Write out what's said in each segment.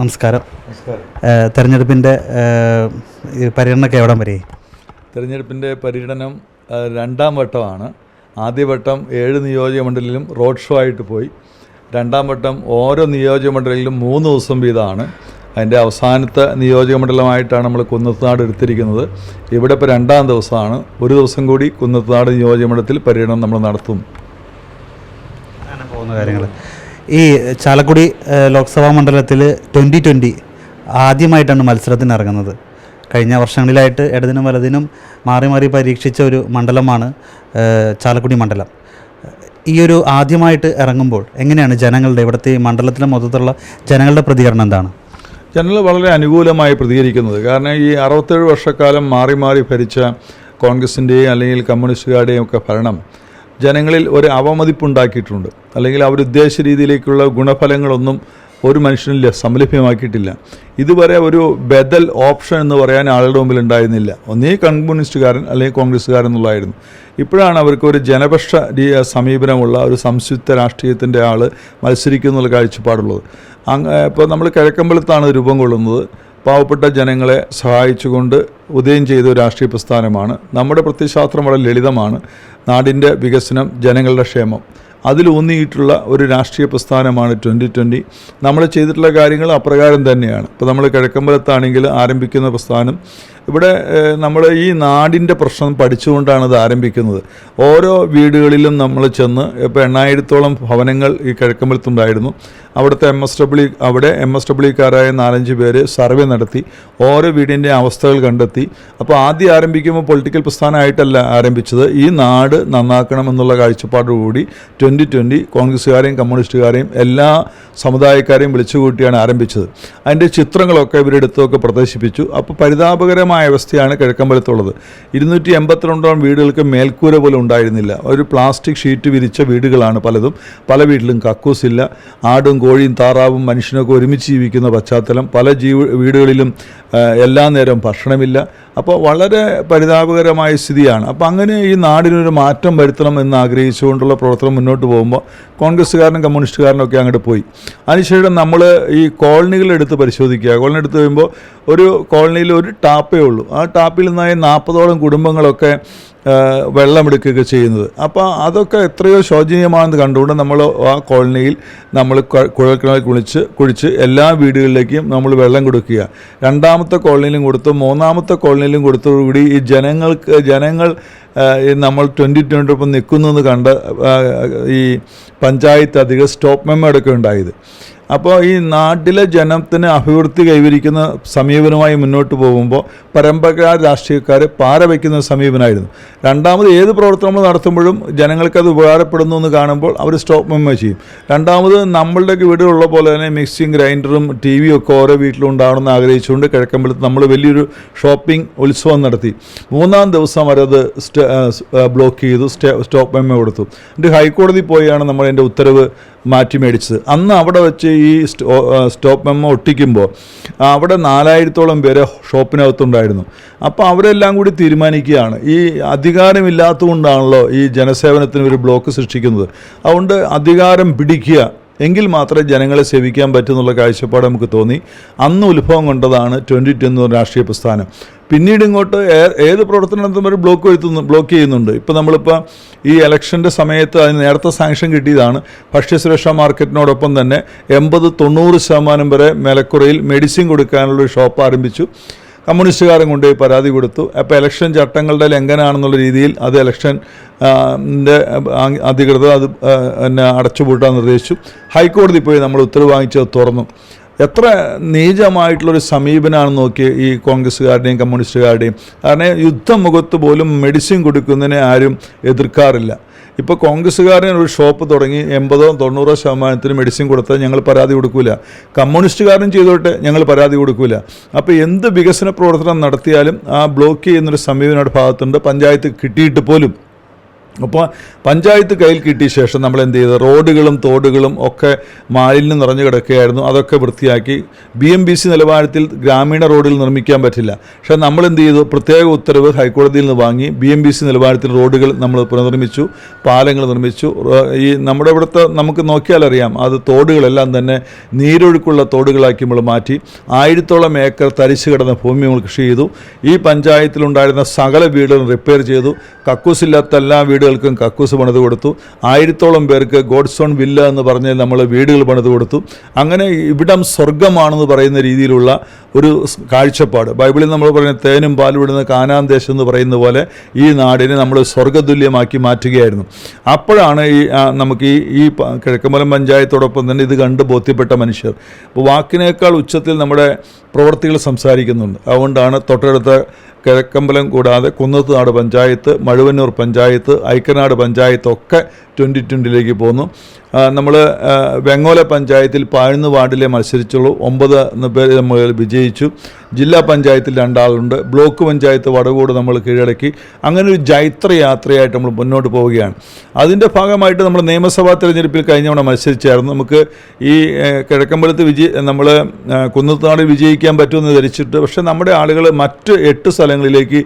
നമസ്കാരം. തെരഞ്ഞെടുപ്പിന്റെ പര്യടനമൊക്കെ എവിടം വരെ? തെരഞ്ഞെടുപ്പിന്റെ പര്യടനം രണ്ടാം വട്ടമാണ്. ആദ്യവട്ടം ഏഴ് നിയോജകമണ്ഡലിലും റോഡ് ഷോ ആയിട്ട് പോയി. രണ്ടാം വട്ടം ഓരോ നിയോജകമണ്ഡലിലും മൂന്ന് ദിവസം വീതമാണ്. അതിന്റെ അവസാനത്തെ നിയോജകമണ്ഡലമായിട്ടാണ് നമ്മൾ കുന്നത്തുനാട് എടുത്തിരിക്കുന്നത്. ഇവിടെ ഇപ്പോൾ രണ്ടാം ദിവസമാണ്. ഒരു ദിവസം കൂടി കുന്നത്തുനാട് നിയോജകമണ്ഡലത്തിൽ പര്യടനം നമ്മൾ നടത്തും. പോകുന്ന കാര്യങ്ങൾ ഈ ചാലക്കുടി ലോക്സഭാ മണ്ഡലത്തിൽ ട്വന്റി ട്വന്റി ആദ്യമായിട്ടാണ് മത്സരത്തിന് ഇറങ്ങുന്നത്. കഴിഞ്ഞ വർഷങ്ങളിലായിട്ട് ഇടതിനും വലതിനും മാറി മാറി പരീക്ഷിച്ച ഒരു മണ്ഡലമാണ് ചാലക്കുടി മണ്ഡലം. ഈ ഒരു ആദ്യമായിട്ട് ഇറങ്ങുമ്പോൾ എങ്ങനെയാണ് ജനങ്ങളുടെ ഇവിടുത്തെ മണ്ഡലത്തിലെ മൊത്തത്തിലുള്ള ജനങ്ങളുടെ പ്രതികരണം എന്താണ്? ജനങ്ങൾ വളരെ അനുകൂലമായി പ്രതികരിക്കുന്നത്. കാരണം ഈ അറുപത്തേഴ് വർഷക്കാലം മാറി മാറി ഭരിച്ച കോൺഗ്രസിന്റെയും അല്ലെങ്കിൽ കമ്മ്യൂണിസ്റ്റുകാരുടെയും ഒക്കെ ഭരണം ജനങ്ങളിൽ ഒരു അവമതിപ്പുണ്ടാക്കിയിട്ടുണ്ട്. അല്ലെങ്കിൽ അവരുദ്ദേശ രീതിയിലേക്കുള്ള ഗുണഫലങ്ങളൊന്നും ഒരു മനുഷ്യനും ല- സംലഭ്യമാക്കിയിട്ടില്ല ഇതുവരെ ഒരു ബദൽ ഓപ്ഷൻ എന്ന് പറയാൻ ആളുടെ മുമ്പിൽ ഉണ്ടായിരുന്നില്ല. ഒന്നീ കമ്മ്യൂണിസ്റ്റുകാരൻ അല്ലെങ്കിൽ കോൺഗ്രസ്സുകാരൻ എന്നുള്ളതായിരുന്നു. ഇപ്പോഴാണ് അവർക്ക് ഒരു ജനപക്ഷ സമീപനമുള്ള ഒരു സംയുക്ത രാഷ്ട്രീയത്തിന്റെ ആൾ മത്സരിക്കുന്നുള്ള കാഴ്ചപ്പാടുള്ളത്. ഇപ്പോൾ നമ്മൾ കിഴക്കമ്പലത്താണ് രൂപം കൊള്ളുന്നത്. പാവപ്പെട്ട ജനങ്ങളെ സഹായിച്ചുകൊണ്ട് ഉദയം ചെയ്ത രാഷ്ട്രീയ പ്രസ്ഥാനമാണ്. നമ്മുടെ പ്രത്യശാസ്ത്രം വളരെ ലളിതമാണ്. നാടിന്റെ വികസനം ജനങ്ങളുടെ ക്ഷേമം. അതിലൂന്നിയിട്ടുള്ള ഒരു രാഷ്ട്രീയ പ്രസ്ഥാനമാണ് ട്വന്റി ട്വന്റി നമ്മൾ ചെയ്തിട്ടുള്ള കാര്യങ്ങൾ അപ്രകാരം തന്നെയാണ്. ഇപ്പോൾ നമ്മൾ കിഴക്കമ്പലത്താണെങ്കിൽ ആരംഭിക്കുന്ന പ്രസ്ഥാനം ഇവിടെ നമ്മൾ ഈ നാടിന്റെ പ്രശ്നം പഠിച്ചുകൊണ്ടാണ് ഇത് ആരംഭിക്കുന്നത്. ഓരോ വീടുകളിലും നമ്മൾ ചെന്ന് ഇപ്പോൾ എണ്ണായിരത്തോളം ഭവനങ്ങൾ ഈ കിഴക്കമ്പലത്തുണ്ടായിരുന്നു. അവിടുത്തെ എം എസ് ഡബ്ല്യു അവിടെ എം എസ് ഡബ്ല്യുക്കാരായ നാലഞ്ച് പേര് സർവേ നടത്തി ഓരോ വീടിന്റെ അവസ്ഥകൾ കണ്ടെത്തി. അപ്പോൾ ആദ്യം ആരംഭിക്കുമ്പോൾ പൊളിറ്റിക്കൽ പ്രസ്ഥാനമായിട്ടല്ല ആരംഭിച്ചത്. ഈ നാട് നന്നാക്കണമെന്നുള്ള കാഴ്ചപ്പാടോടുകൂടി ട്വന്റി ട്വന്റി കോൺഗ്രസ്സുകാരെയും കമ്മ്യൂണിസ്റ്റുകാരെയും എല്ലാ സമുദായക്കാരെയും വിളിച്ചുകൂട്ടിയാണ് ആരംഭിച്ചത്. അതിന്റെ ചിത്രങ്ങളൊക്കെ ഇവരെടുത്തൊക്കെ പ്രദർശിപ്പിച്ചു. അപ്പോൾ പരിതാപകരമായ അവസ്ഥയാണ് കിഴക്കമ്പലത്തുള്ളത്. ഇരുന്നൂറ്റി എൺപത്തിരണ്ടോളം വീടുകൾക്ക് മേൽക്കൂര പോലും ഉണ്ടായിരുന്നില്ല. ഒരു പ്ലാസ്റ്റിക് ഷീറ്റ് വിരിച്ച വീടുകളാണ് പലതും. പല വീട്ടിലും കക്കൂസില്ല. ആടും കോഴിയും താറാവും മനുഷ്യനൊക്കെ ഒരുമിച്ച് ജീവിക്കുന്ന പശ്ചാത്തലം. പല ജീവ വീടുകളിലും എല്ലാ നേരം ഭക്ഷണമില്ല. അപ്പോൾ വളരെ പരിതാപകരമായ സ്ഥിതിയാണ്. അപ്പോൾ അങ്ങനെ ഈ നാടിനൊരു മാറ്റം വരുത്തണം എന്ന് ആഗ്രഹിച്ചുകൊണ്ടുള്ള പ്രവർത്തനം മുന്നോട്ട് പോകുമ്പോൾ കോൺഗ്രസ്സുകാരനും കമ്മ്യൂണിസ്റ്റുകാരനും ഒക്കെ അങ്ങോട്ട് പോയി. അതിനുശേഷം നമ്മൾ ഈ കോളനികളെടുത്ത് പരിശോധിക്കുക. കോളനി എടുത്ത് കഴിയുമ്പോൾ ഒരു കോളനിയിൽ ഒരു ടാപ്പേ ഉള്ളൂ. ആ ടാപ്പിൽ നിന്നായി നാൽപ്പതോളം കുടുംബങ്ങളൊക്കെ വെള്ളമെടുക്കുകയൊക്കെ ചെയ്യുന്നത്. അപ്പോൾ അതൊക്കെ എത്രയോ ശോചനീയമാണെന്ന് കണ്ടുകൊണ്ട് നമ്മൾ ആ കോളനിയിൽ നമ്മൾ കുഴൽക്കിണർ കുളിച്ച് കുഴിച്ച് എല്ലാ വീടുകളിലേക്കും നമ്മൾ വെള്ളം കൊടുക്കുക. രണ്ടാമത്തെ കോളനിയിലും കൊടുത്തു മൂന്നാമത്തെ കോളനിയിലും കൊടുത്തോടുകൂടി ഈ ജനങ്ങൾക്ക് ജനങ്ങൾ നമ്മൾ ട്വന്റി ട്വന്റി ഒപ്പം നിൽക്കുന്നു കണ്ട് ഈ പഞ്ചായത്ത് അധികം സ്റ്റോപ്പ് മെമ്മോ ഉണ്ടായത്. അപ്പോൾ ഈ നാട്ടിലെ ജനത്തിന് അഭിവൃദ്ധി കൈവരിക്കുന്ന സമീപനമായി മുന്നോട്ട് പോകുമ്പോൾ പരമ്പരാഗത രാഷ്ട്രീയക്കാർ പാര വയ്ക്കുന്ന സമീപനമായിരുന്നു രണ്ടാമത് ഏത് പ്രവർത്തനം നമ്മൾ നടത്തുമ്പോഴും ജനങ്ങൾക്ക് അത് ഉപകാരപ്പെടുന്നു എന്ന് കാണുമ്പോൾ അവർ സ്റ്റോപ്പ് മെമ്മോ ചെയ്യും. രണ്ടാമത് നമ്മളുടെയൊക്കെ വീടുള്ള പോലെ തന്നെ മിക്സിയും ഗ്രൈൻഡറും ടി വിയും ഒക്കെ ഓരോ വീട്ടിലും ഉണ്ടാവണമെന്ന് ആഗ്രഹിച്ചുകൊണ്ട് കിഴക്കമ്പലത്ത് നമ്മൾ വലിയൊരു ഷോപ്പിംഗ് ഉത്സവം നടത്തി. മൂന്നാം ദിവസം ആ, ബ്ലോക്ക് ചെയ്തു സ്റ്റേ സ്റ്റോപ്പ് മെമ്മോ കൊടുത്തു. എന്നിട്ട് ഹൈക്കോടതി പോയാണ് നമ്മൾ ഉത്തരവ് മാറ്റി മേടിച്ചത്. അന്ന് അവിടെ വെച്ച് ഈ സ്റ്റോ സ്റ്റോപ്പ് മെമ്മോ ഒട്ടിക്കുമ്പോൾ അവിടെ നാലായിരത്തോളം പേര് ഷോപ്പിനകത്തുണ്ടായിരുന്നു. അപ്പോൾ അവരെല്ലാം കൂടി തീരുമാനിക്കുകയാണ്. ഈ അധികാരമില്ലാത്തതുകൊണ്ടാണല്ലോ ഈ ജനസേവനത്തിന് ഒരു ബ്ലോക്ക് സൃഷ്ടിക്കുന്നത്. അതുകൊണ്ട് അധികാരം പിടിക്കുക എങ്കിൽ മാത്രമേ ജനങ്ങളെ സേവിക്കാൻ പറ്റുന്നുള്ള കാഴ്ചപ്പാട് നമുക്ക് തോന്നി. അന്ന് ഉത്ഭവം കൊണ്ടതാണ് ട്വന്റി ടു എന്നൊരു രാഷ്ട്രീയ പ്രസ്ഥാനം. പിന്നീട് ഇങ്ങോട്ട് ഏത് പ്രവർത്തനത്തിനും ഒരു ബ്ലോക്ക് വരുത്തുന്നു ബ്ലോക്ക് ചെയ്യുന്നുണ്ട്. ഇപ്പോൾ നമ്മളിപ്പോൾ ഈ ഇലക്ഷന്റെ സമയത്ത് അതിന് നേരത്തെ സാങ്ഷൻ കിട്ടിയതാണ്. ഭക്ഷ്യസുരക്ഷാ മാർക്കറ്റിനോടൊപ്പം തന്നെ എൺപത് തൊണ്ണൂറ് ശതമാനം വരെ മേലക്കുറയിൽ മെഡിസിൻ കൊടുക്കാനുള്ള ഷോപ്പ് ആരംഭിച്ചു. കമ്മ്യൂണിസ്റ്റുകാരൻ കൊണ്ട് പരാതി കൊടുത്തു. അപ്പോൾ ഇലക്ഷൻ ചട്ടങ്ങളുടെ ലംഘനമാണെന്നുള്ള രീതിയിൽ അത് ഇലക്ഷൻ അധികൃതർ അത് പിന്നെ അടച്ചുപൂട്ടാൻ നിർദ്ദേശിച്ചു. ഹൈക്കോടതി പോയി നമ്മൾ ഉത്തരവ് വാങ്ങിച്ചത് തുറന്നു. എത്ര നീചമായിട്ടുള്ളൊരു സമീപനമാണെന്ന് നോക്കി ഈ കോൺഗ്രസ്സുകാരുടെയും കമ്മ്യൂണിസ്റ്റുകാരുടെയും. കാരണം യുദ്ധമുഖത്ത് പോലും മെഡിസിൻ കൊടുക്കുന്നതിനെ ആരും എതിർക്കാറില്ല. ഇപ്പോൾ കോൺഗ്രസ്സുകാരൻ ഒരു ഷോപ്പ് തുടങ്ങി എൺപതോ തൊണ്ണൂറോ ശതമാനത്തിന് മെഡിസിൻ കൊടുത്താൽ ഞങ്ങൾ പരാതി കൊടുക്കില്ല കമ്മ്യൂണിസ്റ്റുകാരൻ ചെയ്തോട്ടെ ഞങ്ങൾ പരാതി കൊടുക്കില്ല അപ്പോൾ എന്ത് വികസന പ്രവർത്തനം നടത്തിയാലും ആ ബ്ലോക്ക് ചെയ്യുന്നൊരു സമീപനയുടെ ഭാഗത്തുണ്ട്. പഞ്ചായത്ത് കിട്ടിയിട്ട് പോലും അപ്പോൾ പഞ്ചായത്ത് കയ്യിൽ കിട്ടിയ ശേഷം നമ്മൾ എന്ത് ചെയ്തു? റോഡുകളും തോടുകളും ഒക്കെ മാലിന്യം നിറഞ്ഞു കിടക്കുകയായിരുന്നു. അതൊക്കെ വൃത്തിയാക്കി. ബി എം ബി സി നിലവാരത്തിൽ ഗ്രാമീണ റോഡിൽ നിർമ്മിക്കാൻ പറ്റില്ല. പക്ഷേ നമ്മൾ എന്ത് ചെയ്തു? പ്രത്യേക ഉത്തരവ് ഹൈക്കോടതിയിൽ നിന്ന് വാങ്ങി ബി എം ബി സി നിലവാരത്തിൽ റോഡുകൾ നമ്മൾ പുനർനിർമ്മിച്ചു പാലങ്ങൾ നിർമ്മിച്ചു. ഈ നമ്മുടെ ഇവിടുത്തെ നമുക്ക് നോക്കിയാലറിയാം അത് തോടുകളെല്ലാം തന്നെ നീരൊഴുക്കുള്ള തോടുകളാക്കി നമ്മൾ മാറ്റി. ആയിരത്തോളം ഏക്കർ തരിച്ചു കിടന്ന ഭൂമി നമ്മൾ കൃഷി ചെയ്തു. ഈ പഞ്ചായത്തിലുണ്ടായിരുന്ന സകല വീടുകളും റിപ്പയർ ചെയ്തു. കക്കൂസില്ലാത്ത എല്ലാ വീടുകൾക്കും കക്കൂസ് പണിത് കൊടുത്തു. ആയിരത്തോളം പേർക്ക് ഗോഡ്സോൺ വില്ല എന്ന് പറഞ്ഞ് നമ്മൾ വീടുകൾ പണിത് കൊടുത്തു. അങ്ങനെ ഇവിടം സ്വർഗമാണെന്ന് പറയുന്ന രീതിയിലുള്ള ഒരു കാഴ്ചപ്പാട്. ബൈബിളിൽ നമ്മൾ പറയുന്ന തേനും പാലും വിടുന്ന കാനാൻ ദേശം എന്ന് പറയുന്ന പോലെ ഈ നാടിനെ നമ്മൾ സ്വർഗതുല്യമാക്കി മാറ്റുകയായിരുന്നു. അപ്പോഴാണ് ഈ നമുക്ക് ഈ ഈ കിഴക്കമ്പലം പഞ്ചായത്തോടൊപ്പം തന്നെ ഇത് കണ്ട് ബോധ്യപ്പെട്ട മനുഷ്യർ. അപ്പോൾ വാക്കിനേക്കാൾ ഉച്ചത്തിൽ നമ്മുടെ പ്രവർത്തികൾ സംസാരിക്കുന്നുണ്ട്. അതുകൊണ്ടാണ് തൊട്ടടുത്ത കിഴക്കമ്പലം കൂടാതെ കുന്നത്തുനാട് പഞ്ചായത്ത് മഴുവന്നൂർ പഞ്ചായത്ത് ഐക്കനാട് പഞ്ചായത്തൊക്കെ ട്വന്റി ട്വന്റിയിലേക്ക് പോന്നു നമ്മൾ വെങ്ങോല പഞ്ചായത്തിൽ പതിനൊന്ന് വാർഡിലെ മത്സരിച്ചുള്ളൂ. ഒമ്പത് പേര് നമ്മൾ വിജയിച്ചു. ജില്ലാ പഞ്ചായത്തിൽ രണ്ടാളുണ്ട്. ബ്ലോക്ക് പഞ്ചായത്ത് വടകൂട് നമ്മൾ കീഴടക്കി. അങ്ങനെ ഒരു ജൈത്രയാത്രയായിട്ട് നമ്മൾ മുന്നോട്ട് പോവുകയാണ്. അതിന്റെ ഭാഗമായിട്ട് നമ്മൾ നിയമസഭാ തെരഞ്ഞെടുപ്പിൽ കഴിഞ്ഞ തവണ മത്സരിച്ചായിരുന്നു. നമുക്ക് ഈ കിഴക്കമ്പലത്ത് വിജയി നമ്മൾ കുന്നത്തുനാട് വിജയിക്കാൻ പറ്റുമെന്ന് ധരിച്ചിട്ട് പക്ഷേ നമ്മുടെ ആളുകൾ മറ്റ് എട്ട് സ്ഥലങ്ങളിലേക്ക്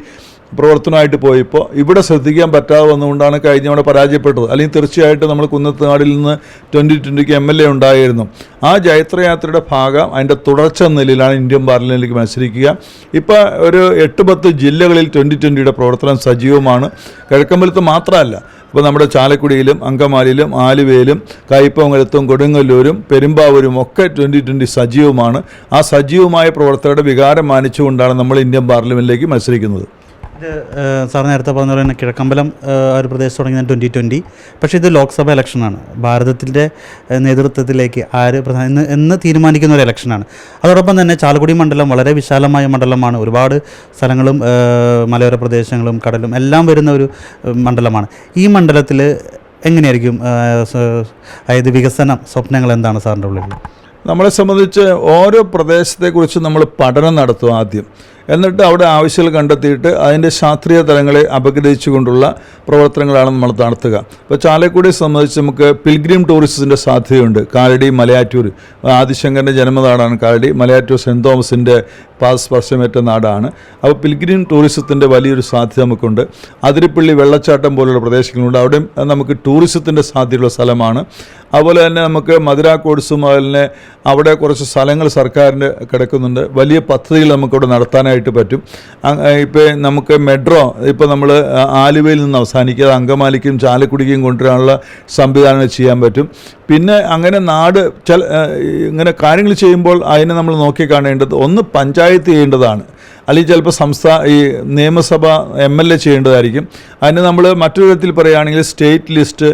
പ്രവർത്തനമായിട്ട് പോയപ്പോൾ ഇവിടെ ശ്രദ്ധിക്കാൻ പറ്റാതെ വന്നുകൊണ്ടാണ് കഴിഞ്ഞ തവണ പരാജയപ്പെട്ടത്. അല്ലെങ്കിൽ തീർച്ചയായിട്ടും നമ്മൾ കുന്നത്തുനാടിൽ നിന്ന് ട്വന്റി ട്വന്റിക്ക് എം എൽ എ ഉണ്ടായിരുന്നു. ആ ജൈത്രയാത്രയുടെ ഭാഗം അതിന്റെ തുടർച്ച നിലയിലാണ് ഇന്ത്യൻ പാർലമെന്റിലേക്ക് മത്സരിക്കുക. ഇപ്പോൾ ഒരു എട്ട് പത്ത് ജില്ലകളിൽ ട്വന്റി ട്വന്റിയുടെ പ്രവർത്തനം സജീവമാണ്. കിഴക്കമ്പലത്ത് മാത്രമല്ല ഇപ്പോൾ നമ്മുടെ ചാലക്കുടിയിലും അങ്കമാലിയിലും ആലുവയിലും കയ്പമംഗലത്തും കൊടുങ്ങല്ലൂരും പെരുമ്പാവൂരും ഒക്കെ ട്വന്റി ട്വന്റി സജീവമാണ്. ആ സജീവമായ പ്രവർത്തകരുടെ വികാരം മാനിച്ചുകൊണ്ടാണ് നമ്മൾ ഇന്ത്യൻ പാർലമെന്റിലേക്ക് മത്സരിക്കുന്നത്. സാർ നേരത്തെ പറഞ്ഞ പോലെ തന്നെ കിഴക്കമ്പലം ഒരു പ്രദേശത്ത് തുടങ്ങിയത് ട്വന്റി ട്വന്റി പക്ഷേ ഇത് ലോക്സഭ ഇലക്ഷനാണ് ഭാരതത്തിന്റെ നേതൃത്വത്തിലേക്ക് ആര് പ്രധാന എന്ന് എന്ന് തീരുമാനിക്കുന്ന ഒരു ഇലക്ഷനാണ് അതോടൊപ്പം തന്നെ ചാലക്കുടി മണ്ഡലം വളരെ വിശാലമായ മണ്ഡലമാണ്. ഒരുപാട് സ്ഥലങ്ങളും മലയോര പ്രദേശങ്ങളും കടലും എല്ലാം വരുന്ന ഒരു മണ്ഡലമാണ്. ഈ മണ്ഡലത്തിൽ എങ്ങനെയായിരിക്കും അതായത് വികസന സ്വപ്നങ്ങൾ എന്താണ് സാറിന്റെ ഉള്ളിൽ നമ്മളെ സംബന്ധിച്ച് ഓരോ പ്രദേശത്തെക്കുറിച്ച് നമ്മൾ പഠനം നടത്തും ആദ്യം. എന്നിട്ട് അവിടെ ആവശ്യങ്ങൾ കണ്ടെത്തിയിട്ട് അതിന്റെ ശാസ്ത്രീയ തലങ്ങളെ അപഗ്രഹിച്ചുകൊണ്ടുള്ള പ്രവർത്തനങ്ങളാണ് നമ്മൾ നടത്തുക. ഇപ്പോൾ ചാലക്കുടിയെ സംബന്ധിച്ച് നമുക്ക് പിൽഗ്രിം ടൂറിസത്തിന്റെ സാധ്യതയുണ്ട്. കാലടി മലയാറ്റൂർ ആദിശങ്കരന്റെ ജന്മനാടാണ് കാലടി. മലയാറ്റൂർ സെന്റ് തോമസിന്റെ പാസ്പർശമേറ്റ നാടാണ്. അപ്പോൾ പിൽഗ്രിം ടൂറിസത്തിന്റെ വലിയൊരു സാധ്യത നമുക്കുണ്ട്. അതിരിപ്പള്ളി വെള്ളച്ചാട്ടം പോലുള്ള പ്രദേശങ്ങളുണ്ട്. അവിടെ നമുക്ക് ടൂറിസത്തിന്റെ സാധ്യതയുള്ള സ്ഥലമാണ്. അതുപോലെ തന്നെ നമുക്ക് മധുര കോഴ്സും അതുപോലെ അവിടെ കുറച്ച് സ്ഥലങ്ങൾ സർക്കാരിന്റെ കിടക്കുന്നുണ്ട്. വലിയ പദ്ധതികൾ നമുക്കവിടെ നടത്താനായിട്ട് പറ്റും. ഇപ്പോൾ നമുക്ക് മെട്രോ ഇപ്പോൾ നമ്മൾ ആലുവയിൽ നിന്ന് അവസാനിക്കുക അങ്കമാലിക്കും ചാലക്കുടിക്കും കൊണ്ടുവരാനുള്ള സംവിധാനങ്ങൾ ചെയ്യാൻ പറ്റും. പിന്നെ അങ്ങനെ നാട് ചില ഇങ്ങനെ കാര്യങ്ങൾ ചെയ്യുമ്പോൾ അതിനെ നമ്മൾ നോക്കി കാണേണ്ടത് ഒന്ന് പഞ്ചായത്ത് ചെയ്യേണ്ടതാണ്. അല്ലെങ്കിൽ ചിലപ്പോൾ സംസ്ഥാന ഈ നിയമസഭ എം എൽ എ ചെയ്യേണ്ടതായിരിക്കും. അതിന് നമ്മൾ മറ്റൊരു വിധത്തിൽ പറയുകയാണെങ്കിൽ state list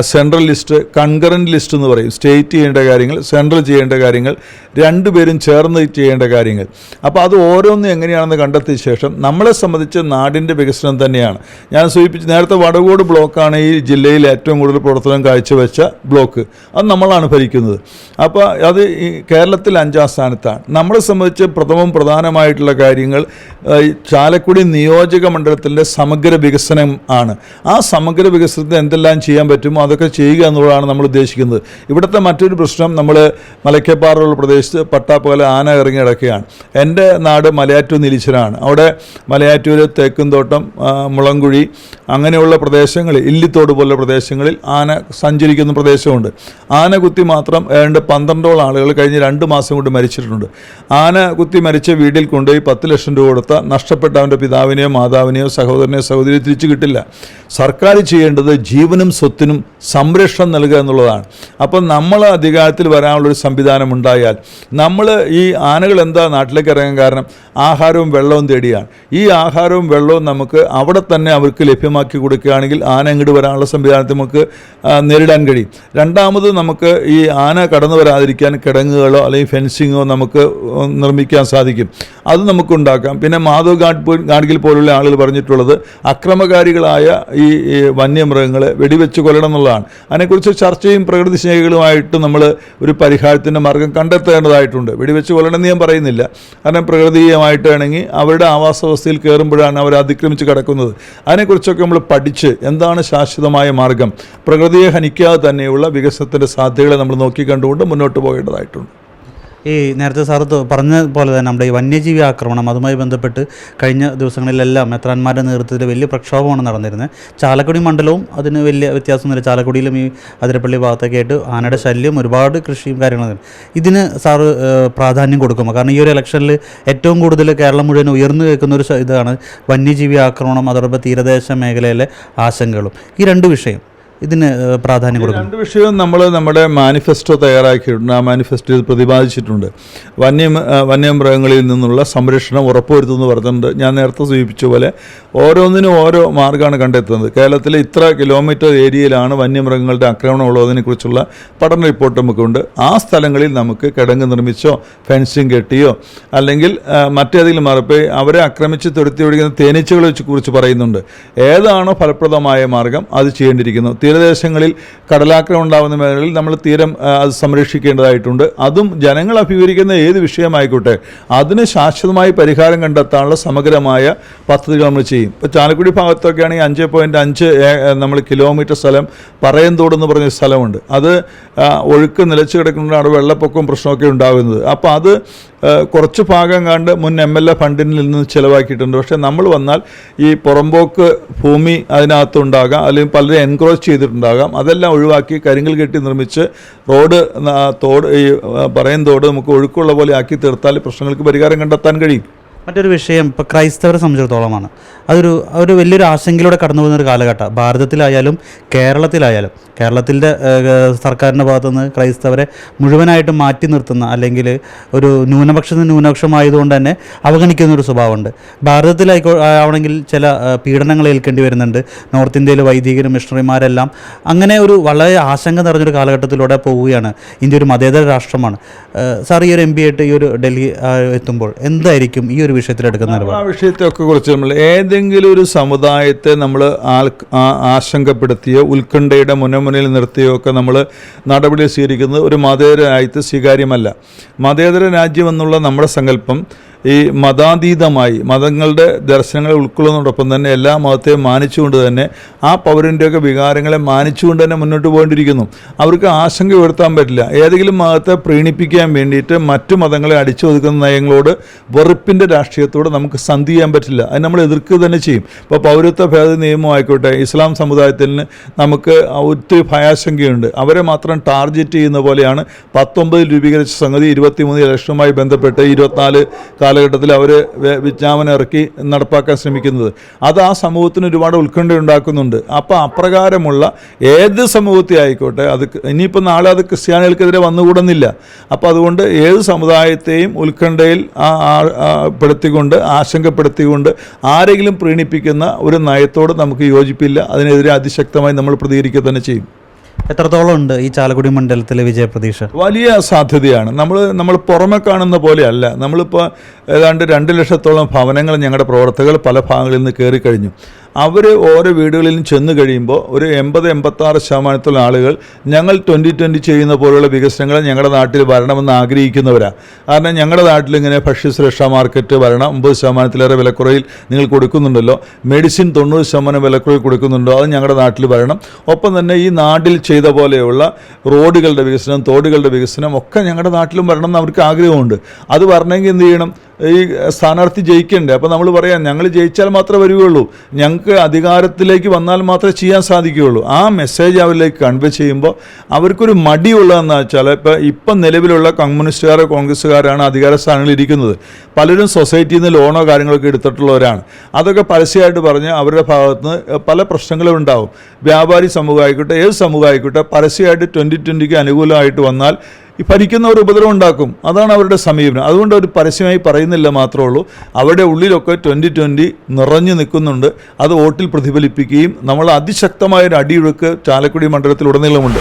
central list concurrent list എന്ന് പറയും. സ്റ്റേറ്റ് ചെയ്യേണ്ട കാര്യങ്ങൾ സെൻട്രൽ ചെയ്യേണ്ട കാര്യങ്ങൾ രണ്ടുപേരും ചേർന്ന് ചെയ്യേണ്ട കാര്യങ്ങൾ. അപ്പോൾ അത് ഓരോന്നും എങ്ങനെയാണെന്ന് കണ്ടെത്തിയ ശേഷം നമ്മളെ സംബന്ധിച്ച് നാടിന്റെ വികസനം തന്നെയാണ്. ഞാൻ സൂചിപ്പിച്ച് നേരത്തെ വടകോട് ബ്ലോക്കാണ് ഈ ജില്ലയിൽ ഏറ്റവും കൂടുതൽ പ്രവർത്തനം കാഴ്ചവെച്ച ബ്ലോക്ക്. അത് നമ്മളാണ് ഭരിക്കുന്നത്. അപ്പോൾ അത് കേരളത്തിൽ അഞ്ചാം സ്ഥാനത്താണ്. നമ്മളെ സംബന്ധിച്ച് പ്രഥമം പ്രധാനമായിട്ടുള്ള കാര്യങ്ങൾ ചാലക്കുടി നിയോജക മണ്ഡലത്തിന്റെ സമഗ്ര വികസനം ആണ്. ആ സമഗ്ര വികസനത്തിന് എന്തെല്ലാം ചെയ്യാൻ പറ്റുമോ അതൊക്കെ ചെയ്യുക എന്നുള്ളതാണ് നമ്മൾ ഉദ്ദേശിക്കുന്നത്. ഇവിടുത്തെ മറ്റൊരു പ്രശ്നം നമ്മൾ മലക്കപ്പാറുള്ള പ്രദേശത്ത് പട്ടാപ്പകല ആന ഇറങ്ങി കിടക്കുകയാണ് എന്റെ നാട് മലയാറ്റൂർ നിലിച്ചനാണ് അവിടെ മലയാറ്റൂർ തേക്കുംതോട്ടം മുളങ്കുഴി അങ്ങനെയുള്ള പ്രദേശങ്ങളിൽ ഇല്ലിത്തോട് പോലുള്ള പ്രദേശങ്ങളിൽ ആന സഞ്ചരിക്കുന്ന പ്രദേശമുണ്ട്. ആന കുത്തി മാത്രം ഏതാണ്ട് പന്ത്രണ്ടോളം ആളുകൾ കഴിഞ്ഞ് രണ്ട് മാസം കൊണ്ട് മരിച്ചിട്ടുണ്ട്. ആന കുത്തി മരിച്ച വീട്ടിൽ കൊണ്ടുപോയി പത്ത് ലക്ഷം രൂപ കൊടുത്ത നഷ്ടപ്പെട്ട അവന്റെ പിതാവിനെയോ മാതാവിനെയോ സഹോദരനെയോ സഹോദരിയോ തിരിച്ചു കിട്ടില്ല. സർക്കാർ ചെയ്യേണ്ടത് ജീവനും സ്വത്തിനും സംരക്ഷണം നൽകുക എന്നുള്ളതാണ്. അപ്പം നമ്മൾ അധികാരത്തിൽ വരാനുള്ളൊരു സംവിധാനം ഉണ്ടായാൽ നമ്മൾ ഈ ആനകൾ എന്താ നാട്ടിലേക്ക് ഇറങ്ങാൻ കാരണം? ആഹാരവും വെള്ളവും തേടിയാണ്. ഈ ആഹാരവും വെള്ളവും നമുക്ക് അവിടെ തന്നെ അവർക്ക് ലഭ്യമാക്കി കൊടുക്കുകയാണെങ്കിൽ ആന ഇങ്ങോട്ട് വരാനുള്ള സംവിധാനത്തെ നമുക്ക് നേരിടാൻ കഴിയും. രണ്ടാമത് നമുക്ക് ഈ ആന കടന്നു വരാതിരിക്കാൻ കിടങ്ങുകളോ അല്ലെങ്കിൽ ഫെൻസിങ്ങോ നമുക്ക് നിർമ്മിക്കാൻ സാധിക്കും. അത് നമുക്കുണ്ട് ഉണ്ടാക്കാം. പിന്നെ മാധവ് ഗാഡ് ഗാഡ്ഗിൽ പോലുള്ള ആളുകൾ പറഞ്ഞിട്ടുള്ളത് അക്രമകാരികളായ ഈ വന്യമൃഗങ്ങളെ വെടിവെച്ച് കൊല്ലണം എന്നുള്ളതാണ്. അതിനെക്കുറിച്ച് ചർച്ചയും പ്രകൃതി സ്നേഹികളുമായിട്ട് നമ്മൾ ഒരു പരിഹാരത്തിന്റെ മാർഗം കണ്ടെത്തേണ്ടതായിട്ടുണ്ട്. വെടിവെച്ച് കൊല്ലണമെന്ന് ഞാൻ പറയുന്നില്ല. കാരണം പ്രകൃതിയുമായിട്ട് ആണെങ്കിൽ അവരുടെ ആവാസ വ്യവസ്ഥയിൽ കയറുമ്പോഴാണ് അവർ അതിക്രമിച്ച് കിടക്കുന്നത്. അതിനെക്കുറിച്ചൊക്കെ നമ്മൾ പഠിച്ച് എന്താണ് ശാശ്വതമായ മാർഗം? പ്രകൃതിയെ ഹനിക്കാതെ തന്നെയുള്ള വികസനത്തിന്റെ സാധ്യതകളെ നമ്മൾ നോക്കി കണ്ടുകൊണ്ട് മുന്നോട്ട് പോകേണ്ടതായിട്ടുണ്ട്. ഈ നേരത്തെ സാറ് പറഞ്ഞ പോലെ തന്നെ നമ്മുടെ ഈ വന്യജീവി ആക്രമണം അതുമായി ബന്ധപ്പെട്ട് കഴിഞ്ഞ ദിവസങ്ങളിലെല്ലാം മെത്രാന്മാരുടെ നേതൃത്വത്തിൽ വലിയ പ്രക്ഷോഭമാണ് നടന്നിരുന്നത്. ചാലക്കുടി മണ്ഡലവും അതിന് വലിയ വ്യത്യാസമൊന്നുമില്ല ചാലക്കുടിയിലും ഈ അതിരപ്പള്ളി ഭാഗത്തൊക്കെ ആയിട്ട് ആനയുടെ ശല്യം ഒരുപാട് കൃഷിയും കാര്യങ്ങളും ഇതിന് സാറ് പ്രാധാന്യം കൊടുക്കുമോ? കാരണം ഈ ഒരു ഇലക്ഷനിൽ ഏറ്റവും കൂടുതൽ കേരളം മുഴുവൻ ഉയർന്നു കേൾക്കുന്ന ഒരു ഇതാണ് വന്യജീവി ആക്രമണം അതോടൊപ്പം തീരദേശ മേഖലയിലെ ആശങ്കകളും. ഈ രണ്ട് വിഷയം ഇതിന് പ്രാധാന്യം കൊടുക്കും രണ്ട് വിഷയവും നമ്മൾ നമ്മുടെ മാനിഫെസ്റ്റോ തയ്യാറാക്കിയിട്ടുണ്ട്. ആ മാനിഫെസ്റ്റോയിൽ പ്രതിപാദിച്ചിട്ടുണ്ട്. വന്യ വന്യമൃഗങ്ങളിൽ നിന്നുള്ള സംരക്ഷണം ഉറപ്പുവരുത്തുമെന്ന് പറഞ്ഞിട്ടുണ്ട്. ഞാൻ നേരത്തെ സൂചിപ്പിച്ച പോലെ ഓരോന്നിനും ഓരോ മാർഗമാണ് കണ്ടെത്തുന്നത്. കേരളത്തിലെ ഇത്ര കിലോമീറ്റർ ഏരിയയിലാണ് വന്യമൃഗങ്ങളുടെ ആക്രമണം ഉള്ളതിനെക്കുറിച്ചുള്ള പഠന റിപ്പോർട്ട് നമുക്കുണ്ട്. ആ സ്ഥലങ്ങളിൽ നമുക്ക് കിടങ്ങ് നിർമ്മിച്ചോ ഫെൻസിങ് കെട്ടിയോ അല്ലെങ്കിൽ മറ്റേതെങ്കിലും മറപ്പ് അവരെ ആക്രമിച്ച് തുരത്തി ഒഴിക്കുന്ന തേനീച്ചകളെ കുറിച്ച് പറയുന്നുണ്ട്. ഏതാണോ ഫലപ്രദമായ മാർഗം അത് ചെയ്യേണ്ടിയിരിക്കുന്നു. തീരദേശങ്ങളിൽ കടലാക്രമം ഉണ്ടാകുന്ന മേഖലകളിൽ നമ്മൾ തീരം അത് സംരക്ഷിക്കേണ്ടതായിട്ടുണ്ട്. അതും ജനങ്ങൾ അഭിമുഖീകരിക്കുന്ന ഏത് വിഷയമായിക്കോട്ടെ അതിന് ശാശ്വതമായി പരിഹാരം കണ്ടെത്താനുള്ള സമഗ്രമായ പദ്ധതികൾ നമ്മൾ ചെയ്യും. ഇപ്പോൾ ചാലക്കുടി ഭാഗത്തൊക്കെ ആണെങ്കിൽ അഞ്ച് പോയിന്റ് അഞ്ച് നമ്മൾ കിലോമീറ്റർ സ്ഥലം പറയന്തോട് എന്ന് പറഞ്ഞ സ്ഥലമുണ്ട്. അത് ഒഴുക്ക് നിലച്ച് കിടക്കുന്നതാണ് വെള്ളപ്പൊക്കവും പ്രശ്നമൊക്കെ ഉണ്ടാകുന്നത്. അപ്പോൾ അത് കുറച്ച് ഭാഗം കണ്ട് മുൻ എം എൽ എ ഫണ്ടിൽ നിന്ന് ചിലവാക്കിയിട്ടുണ്ട്. പക്ഷേ നമ്മൾ വന്നാൽ ഈ പുറമ്പോക്ക് ഭൂമി അതിനകത്തുണ്ടാകാം. അല്ലെങ്കിൽ പലരും എൻക്രോച്ച് ചെയ്തിട്ടുണ്ടാകാം. അതെല്ലാം ഒഴിവാക്കി കരിങ്കൽ കെട്ടി നിർമ്മിച്ച് റോഡ് തോട് ഈ ആ, പറയും തോട് നമുക്ക് ഒഴുക്കുള്ള പോലെ ആക്കി തീർത്താൽ പ്രശ്നങ്ങൾക്ക് പരിഹാരം കണ്ടെത്താൻ കഴിയും. മറ്റൊരു വിഷയം ഇപ്പോൾ ക്രൈസ്തവരെ സംബന്ധിച്ചിടത്തോളമാണ്. അതൊരു ഒരു വലിയൊരു ആശങ്കയിലൂടെ കടന്നു പോകുന്ന ഒരു കാലഘട്ടം. ഭാരതത്തിലായാലും കേരളത്തിലായാലും കേരളത്തിന്റെ സർക്കാരിന്റെ ഭാഗത്തുനിന്ന് ക്രൈസ്തവരെ മുഴുവനായിട്ട് മാറ്റി നിർത്തുന്ന അല്ലെങ്കിൽ ഒരു ന്യൂനപക്ഷത്തിന് ന്യൂനപക്ഷമായതുകൊണ്ട് തന്നെ അവഗണിക്കുന്ന ഒരു സ്വഭാവമുണ്ട്. ഭാരതത്തിലായിക്കോ ആവണമെങ്കിൽ ചില പീഡനങ്ങൾ ഏൽക്കേണ്ടി വരുന്നുണ്ട്. നോർത്ത് ഇന്ത്യയിൽ വൈദികരും മിഷണറിമാരെല്ലാം അങ്ങനെ ഒരു വളരെ ആശങ്ക നിറഞ്ഞൊരു കാലഘട്ടത്തിലൂടെ പോവുകയാണ്. ഇന്ത്യ ഒരു മതേതര രാഷ്ട്രമാണ്. സാർ ഈ ഒരു എം പി ആയിട്ട് ഈ ഒരു ഡൽഹി എത്തുമ്പോൾ എന്തായിരിക്കും ഈ ഒരു വിഷയത്തിൽ എടുക്കുന്ന ആ വിഷയത്തെയൊക്കെ കുറിച്ച് നമ്മൾ ഏതെങ്കിലും ഒരു സമുദായത്തെ നമ്മൾ ആൾ ആശങ്കപ്പെടുത്തിയോ ഉത്കണ്ഠയുടെ മുനമുനയിൽ നിർത്തിയോ ഒക്കെ നമ്മൾ നടപടി സ്വീകരിക്കുന്നത് ഒരു മതേതര രാജ്യത്ത് സ്വീകാര്യമല്ല. മതേതര രാജ്യം എന്നുള്ള നമ്മുടെ സങ്കല്പം ഈ മതാതീതമായി മതങ്ങളുടെ ദർശനങ്ങളെ ഉൾക്കൊള്ളുന്നതോടൊപ്പം തന്നെ എല്ലാ മതത്തെയും മാനിച്ചുകൊണ്ട് തന്നെ ആ പൗരന്റെയൊക്കെ വികാരങ്ങളെ മാനിച്ചുകൊണ്ട് തന്നെ മുന്നോട്ട് പോകേണ്ടിയിരിക്കുന്നു. അവർക്ക് ആശങ്ക ഉയർത്താൻ പറ്റില്ല. ഏതെങ്കിലും മതത്തെ പ്രീണിപ്പിക്കാൻ വേണ്ടിയിട്ട് മറ്റു മതങ്ങളെ അടിച്ചു ഒതുക്കുന്ന നയങ്ങളോട് വെറുപ്പിന്റെ രാഷ്ട്രീയത്തോട് നമുക്ക് സന്ധി ചെയ്യാൻ പറ്റില്ല. അത് നമ്മൾ എതിർക്കുക തന്നെ ചെയ്യും. ഇപ്പോൾ പൗരത്വ ഭേദ നിയമം ആയിക്കോട്ടെ ഇസ്ലാം സമുദായത്തിന് നമുക്ക് ഒത്തിരി ഭയാശങ്കയുണ്ട്. അവരെ മാത്രം ടാർഗറ്റ് ചെയ്യുന്ന പോലെയാണ് പത്തൊമ്പതിൽ രൂപീകരിച്ച സംഗതി ഇരുപത്തിമൂന്ന് ഇലക്ഷനുമായി ബന്ധപ്പെട്ട് ഇരുപത്തിനാല് കാലഘട്ടത്തിൽ അവർ വിജ്ഞാപനം ഇറക്കി നടപ്പാക്കാൻ ശ്രമിക്കുന്നത്. അത് ആ സമൂഹത്തിന് ഒരുപാട് ഉത്കണ്ഠ ഉണ്ടാക്കുന്നുണ്ട്. അപ്പോൾ അപ്രകാരമുള്ള ഏത് സമൂഹത്തെ ആയിക്കോട്ടെ അത് ഇനിയിപ്പോൾ നാളെ അത് ക്രിസ്ത്യാനികൾക്കെതിരെ വന്നുകൂടുന്നില്ല. അപ്പോൾ അതുകൊണ്ട് ഏത് സമുദായത്തെയും ഉത്കണ്ഠയിൽ പെടുത്തിക്കൊണ്ട് ആശങ്കപ്പെടുത്തിക്കൊണ്ട് ആരെങ്കിലും പ്രീണിപ്പിക്കുന്ന ഒരു നയത്തോട് നമുക്ക് യോജിപ്പില്ല. അതിനെതിരെ അതിശക്തമായി നമ്മൾ പ്രതികരിക്കുക തന്നെ ചെയ്യും. എത്രത്തോളം ഉണ്ട് ഈ ചാലക്കുടി മണ്ഡലത്തിലെ വിജയപ്രതീക്ഷ വലിയ സാധ്യതയാണ്. നമ്മൾ നമ്മൾ പുറമെ കാണുന്ന പോലെയല്ല. നമ്മളിപ്പോൾ ഏതാണ്ട് രണ്ട് ലക്ഷത്തോളം ഭവനങ്ങൾ ഞങ്ങളുടെ പ്രവർത്തകർ പല ഭാഗങ്ങളിൽ നിന്ന് കയറി കഴിഞ്ഞു അവർ ഓരോ വീടുകളിലും ചെന്ന് കഴിയുമ്പോൾ ഒരു എൺപത് എൺപത്താറ് ശതമാനത്തുള്ള ആളുകൾ ഞങ്ങൾ ട്വന്റി ട്വന്റി ചെയ്യുന്ന പോലുള്ള വികസനങ്ങൾ ഞങ്ങളുടെ നാട്ടിൽ വരണമെന്ന് ആഗ്രഹിക്കുന്നവരാണ് കാരണം ഞങ്ങളുടെ നാട്ടിൽ ഇങ്ങനെ ഭക്ഷ്യസുരക്ഷാ മാർക്കറ്റ് വരണം ഒമ്പത് ശതമാനത്തിലേറെ വിലക്കുറയിൽ നിങ്ങൾ കൊടുക്കുന്നുണ്ടല്ലോ. മെഡിസിൻ തൊണ്ണൂറ് ശതമാനം വിലക്കുറയിൽ കൊടുക്കുന്നുണ്ടോ? അത് ഞങ്ങളുടെ നാട്ടിൽ വരണം. ഒപ്പം തന്നെ ഈ നാട്ടിൽ ചെയ്ത പോലെയുള്ള റോഡുകളുടെ വികസനം തോടുകളുടെ വികസനം ഒക്കെ ഞങ്ങളുടെ നാട്ടിലും വരണം എന്ന് അവർക്ക് ആഗ്രഹമുണ്ട്. അത് വരണമെങ്കിൽ എന്ത് ചെയ്യണം? ഈ സ്ഥാനാർത്ഥി ജയിക്കണ്ടേ? അപ്പോൾ നമ്മൾ പറയാം ഞങ്ങൾ ജയിച്ചാൽ മാത്രമേ വരികയുള്ളൂ. ഞങ്ങൾക്ക് അധികാരത്തിലേക്ക് വന്നാൽ മാത്രമേ ചെയ്യാൻ സാധിക്കുകയുള്ളൂ. ആ മെസ്സേജ് അവരിലേക്ക് കൺവേ ചെയ്യുമ്പോൾ അവർക്കൊരു മടിയുള്ളതെന്ന് വെച്ചാൽ ഇപ്പോൾ ഇപ്പം നിലവിലുള്ള കമ്മ്യൂണിസ്റ്റുകാരോ കോൺഗ്രസ്സുകാരാണ് അധികാര സ്ഥാനങ്ങളിൽ ഇരിക്കുന്നത്. പലരും സൊസൈറ്റിയിൽ നിന്ന് ലോണോ കാര്യങ്ങളൊക്കെ എടുത്തിട്ടുള്ളവരാണ്. അതൊക്കെ പരസ്യമായിട്ട് പറഞ്ഞ് അവരുടെ ഭാഗത്ത് നിന്ന് പല പ്രശ്നങ്ങളും ഉണ്ടാവും. വ്യാപാരി സമൂഹമായിക്കോട്ടെ ഏത് സമൂഹമായിക്കോട്ടെ പരസ്യമായിട്ട് ട്വന്റി ട്വന്റിക്ക് അനുകൂലമായിട്ട് വന്നാൽ ഈ ഭരിക്കുന്നവർ ഉപദ്രവം ഉണ്ടാക്കും. അതാണ് അവരുടെ സമീപനം. അതുകൊണ്ട് അവർ പരസ്യമായി പറയുന്നില്ല മാത്രമേ ഉള്ളൂ അവരുടെ ഉള്ളിലൊക്കെ ട്വന്റി ട്വന്റി നിറഞ്ഞു നിൽക്കുന്നുണ്ട്. അത് വോട്ടിൽ പ്രതിഫലിപ്പിക്കുകയും നമ്മൾ അതിശക്തമായ ഒരു അടിയൊഴുക്ക് ചാലക്കുടി മണ്ഡലത്തിൽ ഉടനീളമുണ്ട്